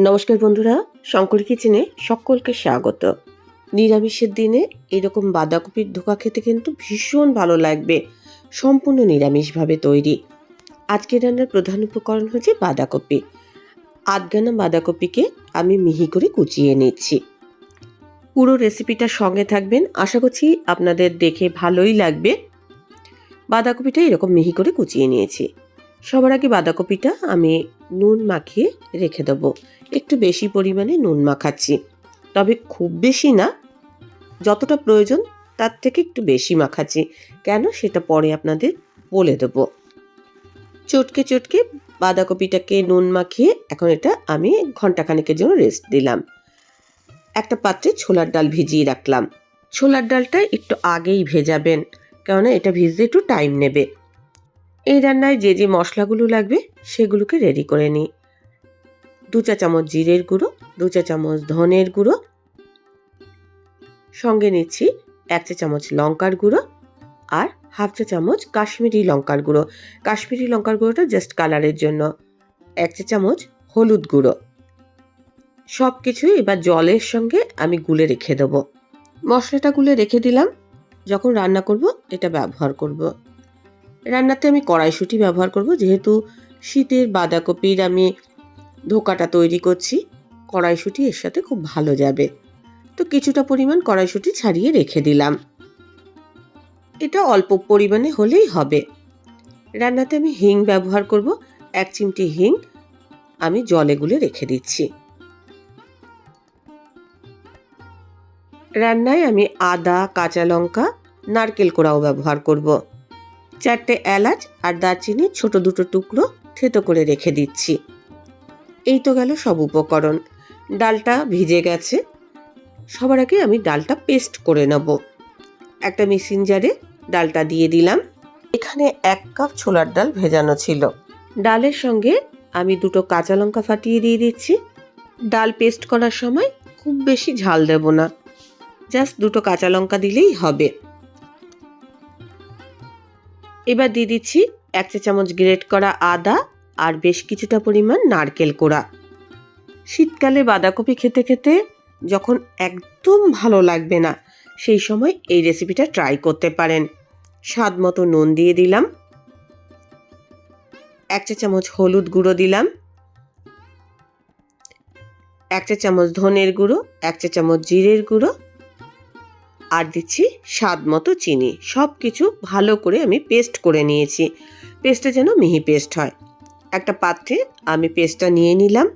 নমস্কার বন্ধুরা, শঙ্কর কিচেনে সকলকে স্বাগত। নিরামিষের দিনে এরকম বাঁধাকপির ধোকা খেতে কিন্তু ভীষণ ভালো লাগবে। সম্পূর্ণ নিরামিষভাবে তৈরি। আজকে রান্নার প্রধান উপকরণ হচ্ছে বাঁধাকপি। আধগানা বাঁধাকপিকে আমি মিহি করে কুচিয়ে নিচ্ছি। পুরো রেসিপিটা সঙ্গে থাকবেন। আশা করছি আপনাদের দেখে ভালোই লাগবে। বাঁধাকপিটা এরকম মিহি করে কুচিয়ে নিয়েছি। সবার আগে বাঁধাকপিটা আমি নুন মাখিয়ে রেখে দেবো। একটু বেশি পরিমাণে নুন মাখাচ্ছি। তবে খুব বেশি না, যতটা প্রয়োজন তার থেকে একটু বেশি মাখাচ্ছি। কেন সেটা পরে আপনাদের বলে দেবো। চটকে চটকে বাঁধাকপিটাকে নুন মাখিয়ে এখন এটা আমি ঘন্টাখানেকের জন্য রেস্ট দিলাম। একটা পাত্রে ছোলার ডাল ভিজিয়ে রাখলাম। ছোলার ডালটা একটু আগেই ভেজাবেন, কেননা এটা ভিজতে একটু টাইম নেবে। এই রান্নায় যে যে মশলাগুলো লাগবে, সেগুলোকে রেডি করে নিই। দু চা চামচ জিরের গুঁড়ো, দু চা চামচ ধনের গুঁড়ো। সঙ্গে নিচ্ছি এক চা চামচ লঙ্কার গুঁড়ো আর হাফ চা চামচ কাশ্মীরি লঙ্কার গুঁড়ো। কাশ্মীরি লঙ্কার গুঁড়োটা জাস্ট কালারের জন্য। এক চা চামচ হলুদ গুঁড়ো। সব কিছুই এবার জলের সঙ্গে আমি গুলে রেখে দেবো। মশলাটা গুলে রেখে দিলাম। যখন রান্না করব, এটা ব্যবহার করব। রান্নাতে আমি কড়াইশুঁটি ব্যবহার করব, যেহেতু শীতের বাঁধাকপির আমি ধোকাটা তৈরি করছি, কড়াইশুঁটি এর সাথে খুব ভালো যাবে। তো কিছুটা পরিমাণ কড়াইশুঁটি ছাড়িয়ে রেখে দিলাম। এটা অল্প পরিমাণে হলেই হবে। রান্নাতে আমি হিং ব্যবহার করব, এক চিমটি হিং আমি জলে গুলে রেখে দিচ্ছি। রান্নায় আমি আদা, কাঁচা লঙ্কা, নারকেল কোড়াও ব্যবহার করব। চারটে এলাচ আর দারচিনি ছোট দুটো টুকরো থেতো করে রেখে দিচ্ছি। এই তো গেল সব উপকরণ। ডালটা ভিজে গেছে। সবার আগে আমি ডালটা পেস্ট করে নেব। একটা মিক্সিং জারে ডালটা দিয়ে দিলাম। এখানে এক কাপ ছোলার ডাল ভেজানো ছিল। ডালের সঙ্গে আমি দুটো কাঁচা লঙ্কা ফাটিয়ে দিয়ে দিচ্ছি। ডাল পেস্ট করার সময় খুব বেশি ঝাল দেব না। জাস্ট দুটো কাঁচা লঙ্কা দিলেই হবে। এবার দিয়ে দিচ্ছি এক চা চামচ গ্রেট করা আদা আর বেশ কিছুটা পরিমাণ নারকেল কোড়া। শীতকালে বাঁধাকপি খেতে খেতে যখন একদম ভালো লাগবে না, সেই সময় এই রেসিপিটা ট্রাই করতে পারেন। স্বাদ মতো নুন দিয়ে দিলাম। এক চা চামচ হলুদ গুঁড়ো দিলাম। এক চা চামচ ধনের গুঁড়ো, এক চা চামচ জিরের গুঁড়ো আর দিচ্ছি স্বাদ মতো চিনি। সব কিছু ভালো করে আমি পেস্ট করে নিয়েছি। পেস্টটা যেন মিহি পেস্ট হয়। একটা পাত্রে আমি পেস্টটা নিয়ে নিলাম।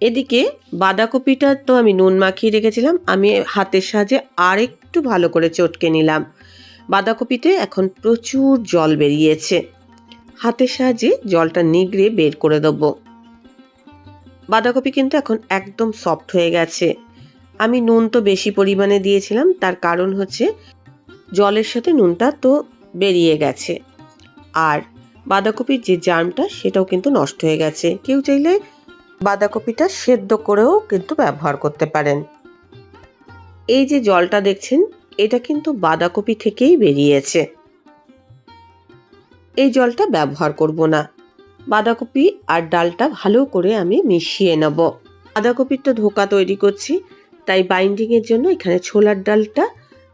এদিকে বাঁধাকপিটা তো আমি নুন মাখিয়ে রেখেছিলাম। আমি হাতের সাহায্যে আর একটু ভালো করে চটকে নিলাম। বাঁধাকপিতে এখন প্রচুর জল বেরিয়েছে। হাতের সাহায্যে জলটা নিগড়ে বের করে দেবো। বাঁধাকপি কিন্তু এখন একদম সফট হয়ে গেছে। আমি নুন তো বেশি পরিমাণে দিয়েছিলাম, তার কারণ হচ্ছে জলের সাথে নুনটা তো বেরিয়ে গেছে। আর বাঁধাকপির যে জার্মটা সেটাও কিন্তু নষ্ট হয়ে গেছে। কেউ চাইলে বাঁধাকপিটা সেদ্ধ করেও কিন্তু ব্যবহার করতে পারেন। এই যে জলটা দেখছেন, এটা কিন্তু বাঁধাকপি থেকেই বেরিয়েছে। এই জলটা ব্যবহার করব না। বাঁধাকপি আর ডালটা ভালো করে আমি মিশিয়ে নেব। বাঁধাকপির তো ধোকা তৈরি করছি, তাই বাইন্ডিংয়ের জন্য এখানে ছোলার ডালটা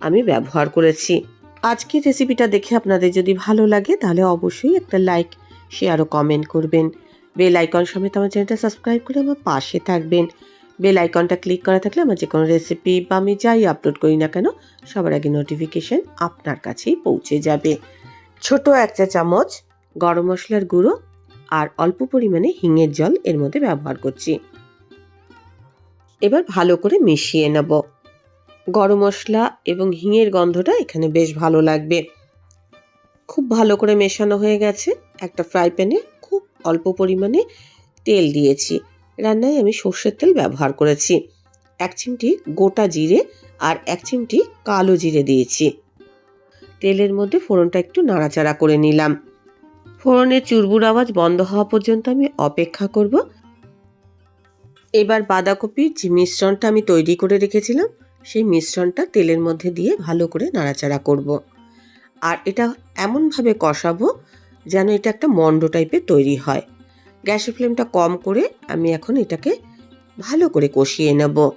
আমি ব্যবহার করেছি। আজকের রেসিপিটা দেখে আপনাদের যদি ভালো লাগে, তাহলে অবশ্যই একটা লাইক শেয়ার ও কমেন্ট করবেন। বেল আইকন সমেত আমার চ্যানেলটা সাবস্ক্রাইব করে আমার পাশে থাকবেন। বেল আইকনটা ক্লিক করা থাকলে আমার যে কোনো রেসিপি বা আমি যাই আপলোড করি না কেন, সবার আগে নোটিফিকেশন আপনার কাছেই পৌঁছে যাবে। ছোট এক চা চামচ গরম মশলার গুঁড়ো আর অল্প পরিমাণে হিঙের জল এর মধ্যে ব্যবহার করছি। এবার ভালো করে মিশিয়ে নেব। গরম মশলা এবং হিঙের গন্ধটা এখানে বেশ ভালো লাগবে। খুব ভালো করে মেশানো হয়ে গেছে। একটা ফ্রাই প্যানে খুব অল্প পরিমাণে তেল দিয়েছি। রান্নায় আমি সর্ষের তেল ব্যবহার করেছি। এক চিমটি গোটা জিরে আর এক চিমটি কালো জিরে দিয়েছি। তেলের মধ্যে ফোড়নটা একটু নাড়াচাড়া করে নিলাম। ফোড়নের চুরবুর আওয়াজ বন্ধ হওয়া পর্যন্ত আমি অপেক্ষা করব। এবার বাঁধাকপির যে মিশ্রণটা আমি তৈরি করে রেখেছিলাম, সেই মিশ্রণটা তেলের মধ্যে দিয়ে ভালো করে নাড়াচাড়া করব। আর এটা এমনভাবে কষাবো যেন এটা একটা মণ্ড টাইপের তৈরি হয়। গ্যাসের ফ্লেমটা কম করে আমি এখন এটাকে ভালো করে কষিয়ে নেব।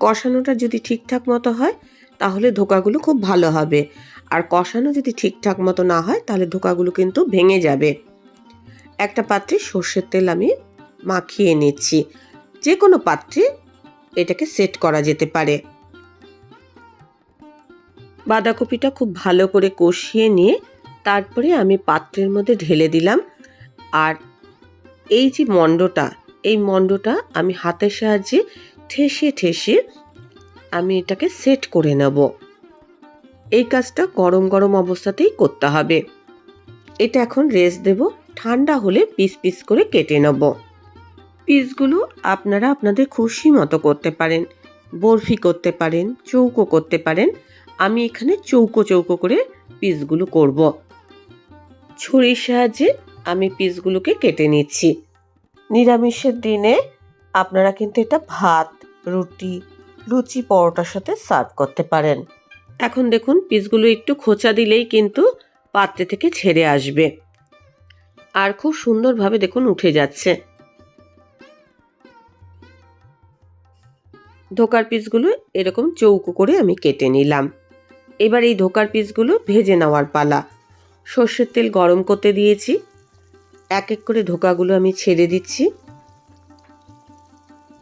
কষানোটা যদি ঠিকঠাক মতো হয়, তাহলে ধোকাগুলো খুব ভালো হবে। আর কষানো যদি ঠিকঠাক মতো না হয়, তাহলে ধোকাগুলো কিন্তু ভেঙে যাবে। একটা পাত্রে সর্ষের তেল আমি মাখিয়ে নিচ্ছি। যে কোনো পাত্রে এটাকে সেট করা যেতে পারে। বাঁধাকপিটা খুব ভালো করে কষিয়ে নিয়ে তারপরে আমি পাত্রের মধ্যে ঢেলে দিলাম। আর এই যে মণ্ডটা, এই মণ্ডটা আমি হাতের সাহায্যে ঠেসে ঠেসে আমি এটাকে সেট করে নেব। এই কাজটা গরম গরম অবস্থাতেই করতে হবে। এটা এখন রেস্ট দেব, ঠান্ডা হলে পিস পিস করে কেটে নেব। পিসগুলো আপনারা আপনাদের খুশি মতো করতে পারেন, বরফি করতে পারেন, চৌকো করতে পারেন। আমি এখানে চৌকো চৌকো করে পিসগুলো করব। ছুরির সাহায্যে আমি পিসগুলোকে কেটে নিচ্ছি। নিরামিষের দিনে আপনারা কিন্তু এটা ভাত, রুটি, লুচি, পরোটার সাথে সার্ভ করতে পারেন। এখন দেখুন, পিসগুলো একটু খোঁচা দিলেই কিন্তু পাত্রে থেকে ছেড়ে আসবে। আর খুব সুন্দরভাবে দেখুন উঠে যাচ্ছে। ধোকার পিসগুলো এরকম চৌকো করে আমি কেটে নিলাম। এবার এই ধোকার পিসগুলো ভেজে নেওয়ার পালা। সর্ষের তেল গরম করতে দিয়েছি। এক এক করে ধোকাগুলো আমি ছেড়ে দিচ্ছি।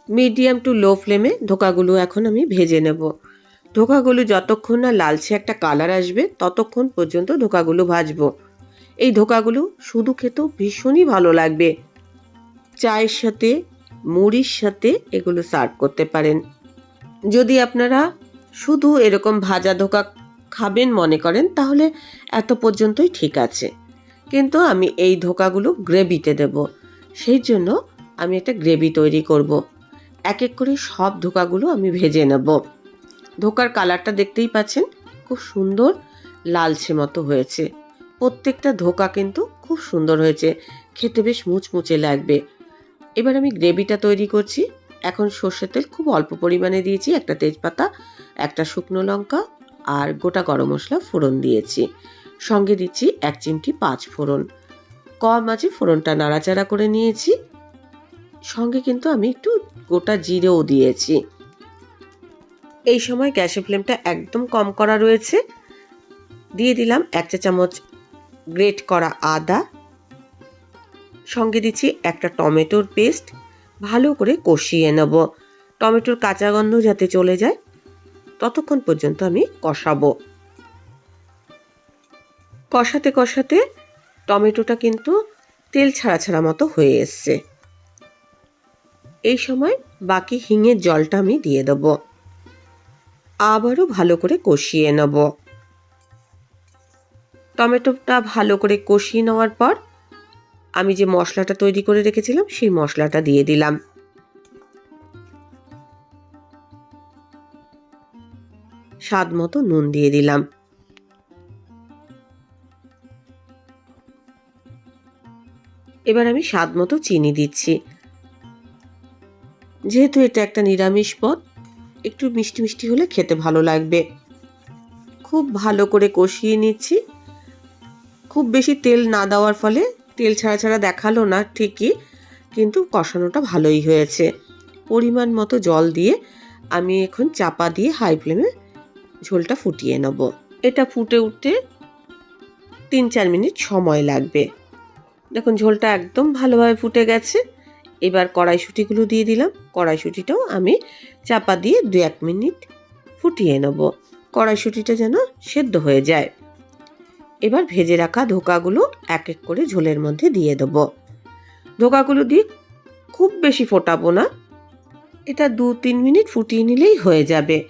মিডিয়াম টু লো ফ্লেমে ধোকাগুলো এখন আমি ভেজে নেব। ধোকাগুলো যতক্ষণ না লালচে একটা কালার আসবে, ততক্ষণ পর্যন্ত ধোকাগুলো ভাজবো। এই ধোকাগুলো শুধু খেতেও ভীষণই ভালো লাগবে। চায়ের সাথে, মুড়ির সাথে এগুলো সার্ভ করতে পারেন। যদি আপনারা শুধু এরকম ভাজা ধোকা খাবেন মনে করেন, তাহলে এত পর্যন্তই ঠিক আছে। কিন্তু আমি এই ধোকাগুলো গ্রেভিতে দেব। সেই জন্য আমি একটা গ্রেভি তৈরি করব। এক এক করে সব ধোকাগুলো আমি ভেজে নেব। ধোকার কালারটা দেখতেই পাচ্ছেন, খুব সুন্দর লালচে মতো হয়েছে। প্রত্যেকটা ধোকা কিন্তু খুব সুন্দর হয়েছে, খেতে বেশ মুচমুচে লাগবে। এবার আমি গ্রেভিটা তৈরি করছি। এখন সর্ষের তেল খুব অল্প পরিমাণে দিয়েছি, একটা তেজপাতা, একটা শুকনো লঙ্কা আর গোটা গরম মশলা ফোড়ন দিয়েছি। সঙ্গে দিচ্ছি এক চিমটি পাঁচ ফোড়ন। কম আছে ফোড়নটা নাড়াচাড়া করে নিয়েছি। সঙ্গে কিন্তু আমি একটু গোটা জিরেও দিয়েছি। এই সময় গ্যাসের ফ্লেমটা একদম কম করা রয়েছে। দিয়ে দিলাম এক চা চামচ গ্রেট করা আদা। সঙ্গে দিচ্ছি একটা টমেটোর পেস্ট। ভালো করে কষিয়ে নেব। টমেটোর কাঁচা গন্ধ যাতে চলে যায়, ততক্ষণ পর্যন্ত আমি কষাবো। কষাতে কষাতে টমেটোটা কিন্তু তেল ছাড়া ছাড়া মতো হয়ে এসছে। এই সময় বাকি হিঙের জলটা আমি দিয়ে দেব। আবারও ভালো করে কষিয়ে নেব। টমেটোটা ভালো করে কষিয়ে নেওয়ার পর আমি যে মশলাটা তৈরি করে রেখেছিলাম, সেই মশলাটা দিয়ে দিলাম। স্বাদ মতো নুন দিয়ে দিলাম। এবার আমি স্বাদ মতো চিনি দিচ্ছি। যেহেতু এটা একটা নিরামিষ পদ একটু মিষ্টি মিষ্টি হলে খেতে ভালো লাগবে। খুব ভালো করে কষিয়ে নিচ্ছি। খুব বেশি তেল না দেওয়ার ফলে তেল ছাড়া ছাড়া দেখাল না ঠিকই, কিন্তু কষানোটা ভালোই হয়েছে। পরিমাণ মতো জল দিয়ে আমি এখন চাপা দিয়ে হাই ফ্লেমে ঝোলটা ফুটিয়ে নেব। এটা ফুটে উঠতে তিন চার মিনিট সময় লাগবে। দেখুন, ঝোলটা একদম ভালোভাবে ফুটে গেছে। এবার কড়াইশুটিগুলো দিয়ে দিলাম। কড়াইশুটিটাও আমি চাপা দিয়ে দু এক মিনিট ফুটিয়ে নেব। কড়াইশুটিটা যেন সেদ্ধ হয়ে যায়। এবার ভেজে রাখা ধোকাগুলো এক এক করে ঝোলের মধ্যে দিয়ে দেবো। ধোকাগুলো দিয়ে খুব বেশি ফোটাবো না। এটা দু তিন মিনিট ফুটিয়ে নিলেই হয়ে যাবে।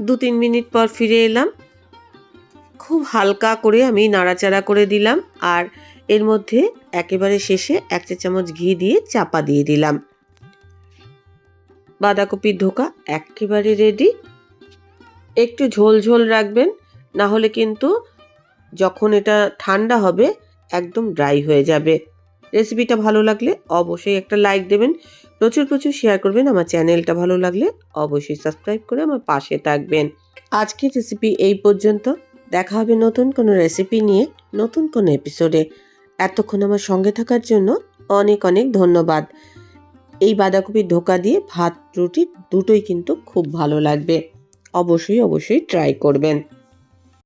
দু তিন মিনিট পর ফিরে এলাম। খুব হালকা করে আমি নাড়াচাড়া করে দিলাম আর এর মধ্যে একেবারে শেষে এক চা চামচ ঘি দিয়ে চাপা দিয়ে দিলাম। বাঁধাকপির ধোকা একেবারে রেডি একটু ঝোল ঝোল রাখবেন, না হলে কিন্তু যখন এটা ঠান্ডা হবে একদম ড্রাই হয়ে যাবে। রেসিপিটা ভালো লাগলে অবশ্যই একটা লাইক দেবেন। প্রচুর প্রচুর শেয়ার করবেন আমার চ্যানেলটা ভালো লাগলে অবশ্যই সাবস্ক্রাইব করে আমার পাশে থাকবেন। আজকের রেসিপি এই পর্যন্ত। দেখা হবে নতুন কোনো রেসিপি নিয়ে, নতুন কোনো এপিসোডে এতক্ষণ আমার সঙ্গে থাকার জন্য অনেক অনেক ধন্যবাদ। এই বাঁধাকপির ধোকা দিয়ে ভাত, রুটি দুটোই কিন্তু খুব ভালো লাগবে। অবশ্যই অবশ্যই ট্রাই করবেন।